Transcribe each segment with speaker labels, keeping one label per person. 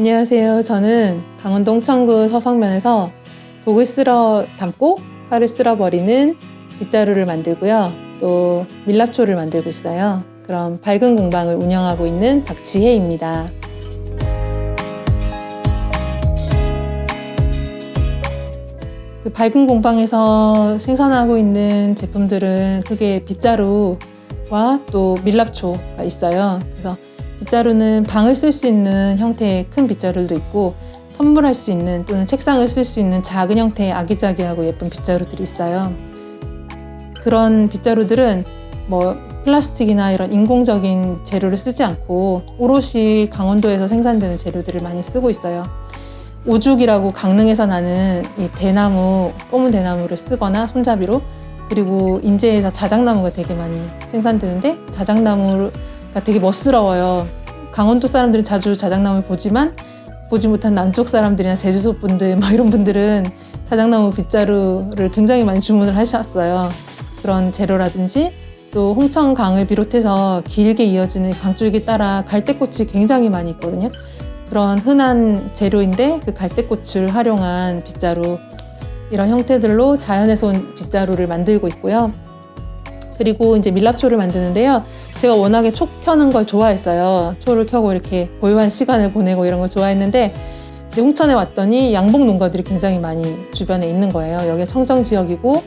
Speaker 1: 안녕하세요. 저는 강원도 홍천구 서성면에서 독을 쓸어 담고 화를 쓸어버리는 빗자루를 만들고요. 또 밀랍초를 만들고 있어요. 그럼 밝은 공방을 운영하고 있는 박지혜입니다. 그 밝은 공방에서 생산하고 있는 제품들은 크게 빗자루와 또 밀랍초가 있어요. 그래서 빗자루는 방을 쓸 수 있는 형태의 큰 빗자루도 있고 선물할 수 있는 또는 책상을 쓸 수 있는 작은 형태의 아기자기하고 예쁜 빗자루들이 있어요. 그런 빗자루들은 뭐 플라스틱이나 이런 인공적인 재료를 쓰지 않고 오롯이 강원도에서 생산되는 재료들을 많이 쓰고 있어요. 오죽이라고 강릉에서 나는 이 대나무, 검은 대나무를 쓰거나 손잡이로 그리고 인제에서 자작나무가 되게 많이 생산되는데 자작나무가 되게 멋스러워요. 강원도 사람들은 자주 자작나무를 보지만 보지 못한 남쪽 사람들이나 제주도 분들 막 이런 분들은 자작나무 빗자루를 굉장히 많이 주문을 하셨어요. 그런 재료라든지 또 홍천강을 비롯해서 길게 이어지는 강줄기 따라 갈대꽃이 굉장히 많이 있거든요. 그런 흔한 재료인데 그 갈대꽃을 활용한 빗자루 이런 형태들로 자연에서 온 빗자루를 만들고 있고요. 그리고 이제 밀랍초를 만드는데요. 제가 워낙에 초 켜는 걸 좋아했어요. 초를 켜고 이렇게 고요한 시간을 보내고 이런 걸 좋아했는데 홍천에 왔더니 양봉 농가들이 굉장히 많이 주변에 있는 거예요. 여기 청정 지역이고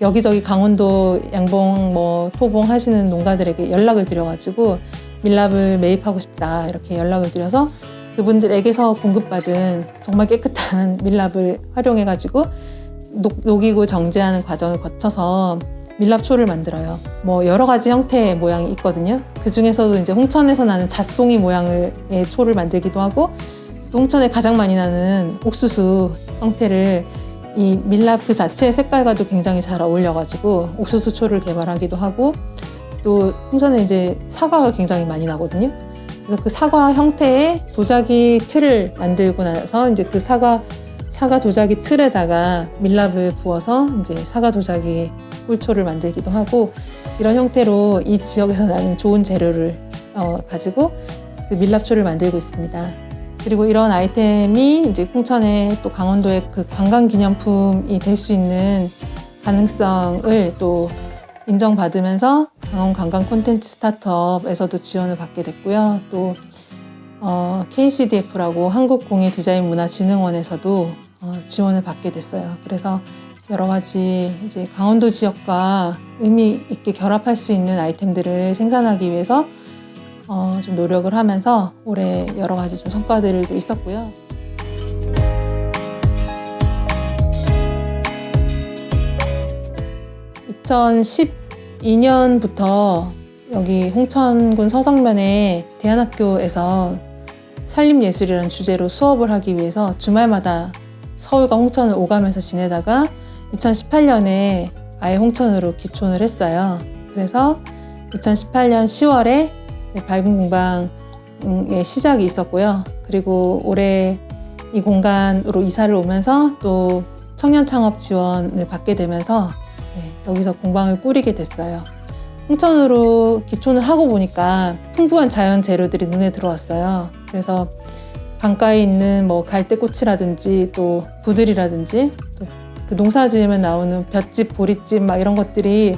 Speaker 1: 여기저기 강원도 양봉 뭐 토봉 하시는 농가들에게 연락을 드려가지고 밀랍을 매입하고 싶다 이렇게 연락을 드려서 그분들에게서 공급받은 정말 깨끗한 밀랍을 활용해가지고 녹, 녹이고 정제하는 과정을 거쳐서 밀랍초를 만들어요. 뭐 여러 가지 형태의 모양이 있거든요. 그 중에서도 이제 홍천에서 나는 잣송이 모양의 초를 만들기도 하고 또 홍천에 가장 많이 나는 옥수수 형태를 이 밀랍 그 자체의 색깔과도 굉장히 잘 어울려가지고 옥수수 초를 개발하기도 하고 또 홍천에 이제 사과가 굉장히 많이 나거든요. 그래서 그 사과 형태의 도자기 틀을 만들고 나서 이제 그 사과 사과 도자기 틀에다가 밀랍을 부어서 이제 사과 도자기 꿀초를 만들기도 하고 이런 형태로 이 지역에서 나는 좋은 재료를 어, 가지고 그 밀랍초를 만들고 있습니다. 그리고 이런 아이템이 이제 홍천에 또 강원도의 그 관광 기념품이 될 수 있는 가능성을 또 인정받으면서 강원 관광 콘텐츠 스타트업에서도 지원을 받게 됐고요. 또 어, KCDF라고 한국공예 디자인 문화진흥원에서도 어, 지원을 받게 됐어요. 그래서 여러 가지 이제 강원도 지역과 의미 있게 결합할 수 있는 아이템들을 생산하기 위해서 어, 좀 노력을 하면서 올해 여러 가지 좀 성과들도 있었고요. 2012 년부터 여기 홍천군 서성면의 대안학교에서 산림예술이라는 주제로 수업을 하기 위해서 주말마다 서울과 홍천을 오가면서 지내다가 2018년에 아예 홍천으로 기촌을 했어요. 그래서 2018년 10월에 밝은 공방의 시작이 있었고요. 그리고 올해 이 공간으로 이사를 오면서 또 청년 창업 지원을 받게 되면서 네, 여기서 공방을 꾸리게 됐어요. 홍천으로 기촌을 하고 보니까 풍부한 자연 재료들이 눈에 들어왔어요. 그래서 강가에 있는 뭐 갈대꽃이라든지 또 부들이라든지 또 그 농사 지으면 나오는 볏짚, 보릿집 막 이런 것들이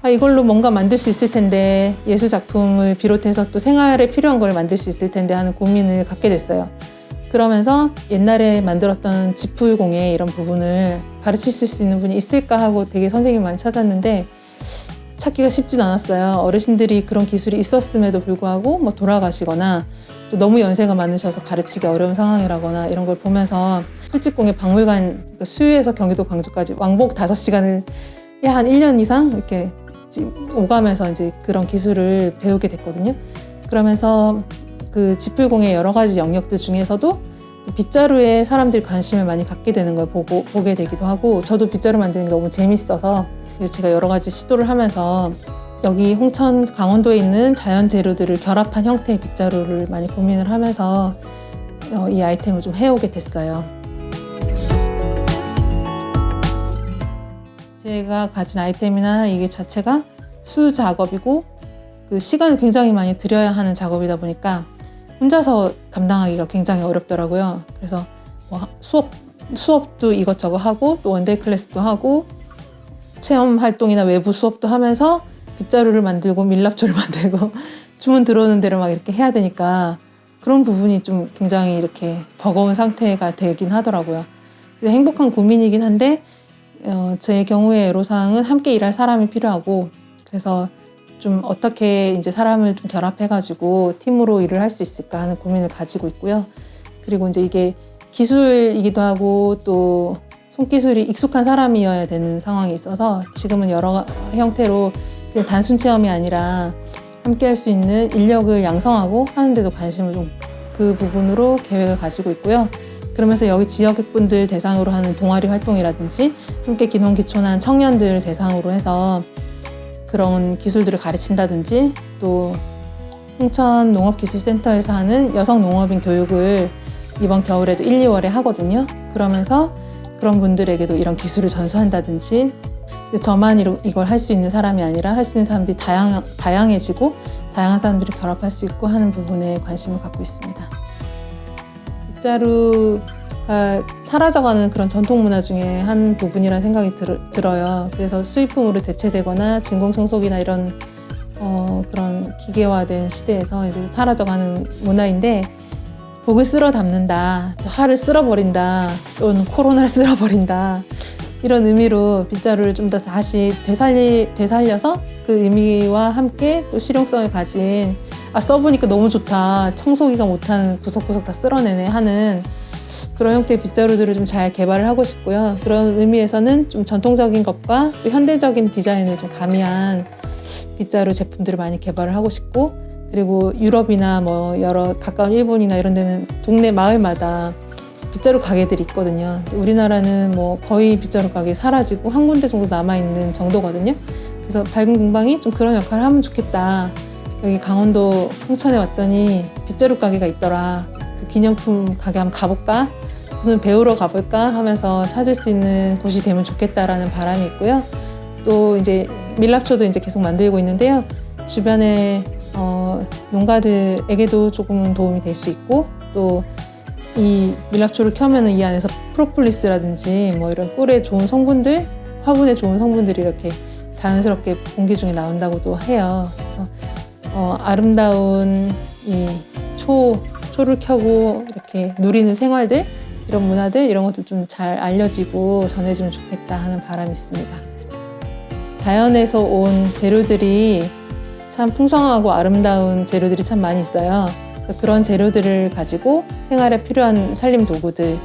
Speaker 1: 아, 이걸로 뭔가 만들 수 있을 텐데 예술 작품을 비롯해서 또 생활에 필요한 걸 만들 수 있을 텐데 하는 고민을 갖게 됐어요. 그러면서 옛날에 만들었던 지풀공예 이런 부분을 가르칠 수 있는 분이 있을까 하고 되게 선생님 많이 찾았는데 찾기가 쉽진 않았어요. 어르신들이 그런 기술이 있었음에도 불구하고 뭐 돌아가시거나 또 너무 연세가 많으셔서 가르치기 어려운 상황이라거나 이런 걸 보면서 풀직공예 박물관 그러니까 수유에서 경기도 광주까지 왕복 5시간을 한 1년 이상 이렇게 오가면서 이제 그런 기술을 배우게 됐거든요. 그러면서 그 지풀공의 여러 가지 영역들 중에서도 빗자루에 사람들이 관심을 많이 갖게 되는 걸 보고 보게 되기도 하고 저도 빗자루 만드는 게 너무 재밌어서 제가 여러 가지 시도를 하면서 여기 홍천 강원도에 있는 자연 재료들을 결합한 형태의 빗자루를 많이 고민을 하면서 어, 이 아이템을 좀 해오게 됐어요. 제가 가진 아이템이나 이게 자체가 수 작업이고 그 시간을 굉장히 많이 들여야 하는 작업이다 보니까 혼자서 감당하기가 굉장히 어렵더라고요. 그래서 뭐 수업 수업도 이것저것 하고 또 원데이 클래스도 하고 체험 활동이나 외부 수업도 하면서 빗자루를 만들고 밀랍초를 만들고 주문 들어오는 대로 막 이렇게 해야 되니까 그런 부분이 좀 굉장히 이렇게 버거운 상태가 되긴 하더라고요. 행복한 고민이긴 한데 어, 제 경우에 애로사항은 함께 일할 사람이 필요하고 그래서 좀 어떻게 이제 사람을 좀 결합해가지고 팀으로 일을 할 수 있을까 하는 고민을 가지고 있고요. 그리고 이제 이게 기술이기도 하고 또 손기술이 익숙한 사람이어야 되는 상황이 있어서 지금은 여러 형태로 단순 체험이 아니라 함께 할 수 있는 인력을 양성하고 하는데도 관심을 좀 그 부분으로 계획을 가지고 있고요. 그러면서 여기 지역분들 대상으로 하는 동아리 활동이라든지 함께 기농 기촌한 청년들 대상으로 해서 그런 기술들을 가르친다든지 또 홍천 농업기술센터에서 하는 여성 농업인 교육을 이번 겨울에도 1, 2월에 하거든요. 그러면서 그런 분들에게도 이런 기술을 전수한다든지 저만 이걸 할 수 있는 사람이 아니라 할 수 있는 사람들이 다양, 다양해지고 다양한 사람들이 결합할 수 있고 하는 부분에 관심을 갖고 있습니다. 빗자루가 사라져가는 그런 전통 문화 중에 한 부분이라는 생각이 들, 들어요. 그래서 수입품으로 대체되거나 진공청소기나 이런 어, 그런 기계화된 시대에서 이제 사라져가는 문화인데 복을 쓸어 담는다, 또 화를 쓸어버린다, 또는 코로나를 쓸어버린다 이런 의미로 빗자루를 좀 더 다시 되살리, 되살려서 그 의미와 함께 또 실용성을 가진 아 써보니까 너무 좋다. 청소기가 못하는 구석구석 다 쓸어내네 하는 그런 형태의 빗자루들을 좀 잘 개발을 하고 싶고요. 그런 의미에서는 좀 전통적인 것과 또 현대적인 디자인을 좀 가미한 빗자루 제품들을 많이 개발을 하고 싶고 그리고 유럽이나 뭐 여러 가까운 일본이나 이런 데는 동네 마을마다 빗자루 가게들이 있거든요. 우리나라는 뭐 거의 빗자루 가게 사라지고 한 군데 정도 남아 있는 정도거든요. 그래서 밝은 공방이 좀 그런 역할을 하면 좋겠다. 여기 강원도 홍천에 왔더니 빗자루 가게가 있더라. 그 기념품 가게 한번 가볼까? 무슨 배우러 가볼까 하면서 찾을 수 있는 곳이 되면 좋겠다라는 바람이 있고요. 또 이제 밀랍초도 이제 계속 만들고 있는데요. 주변에 어, 농가들에게도 조금은 도움이 될 수 있고 또 이 밀랍초를 켜면은 이 안에서 프로폴리스라든지 뭐 이런 꿀에 좋은 성분들, 화분에 좋은 성분들이 이렇게 자연스럽게 공기 중에 나온다고도 해요. 그래서 어, 아름다운 이 초, 초를 켜고 이렇게 누리는 생활들, 이런 문화들, 이런 것도 좀 잘 알려지고 전해지면 좋겠다 하는 바람이 있습니다. 자연에서 온 재료들이 참 풍성하고 아름다운 재료들이 참 많이 있어요. 그래서 그런 재료들을 가지고 생활에 필요한 살림 도구들,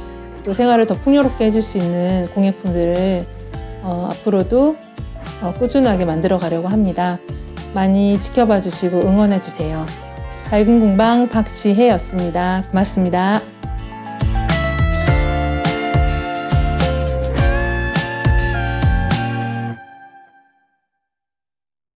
Speaker 1: 또 생활을 더 풍요롭게 해줄 수 있는 공예품들을 어, 앞으로도 어, 꾸준하게 만들어 가려고 합니다. 많이 지켜봐 주시고 응원해 주세요. 밝은 공방 박지혜였습니다. 고맙습니다.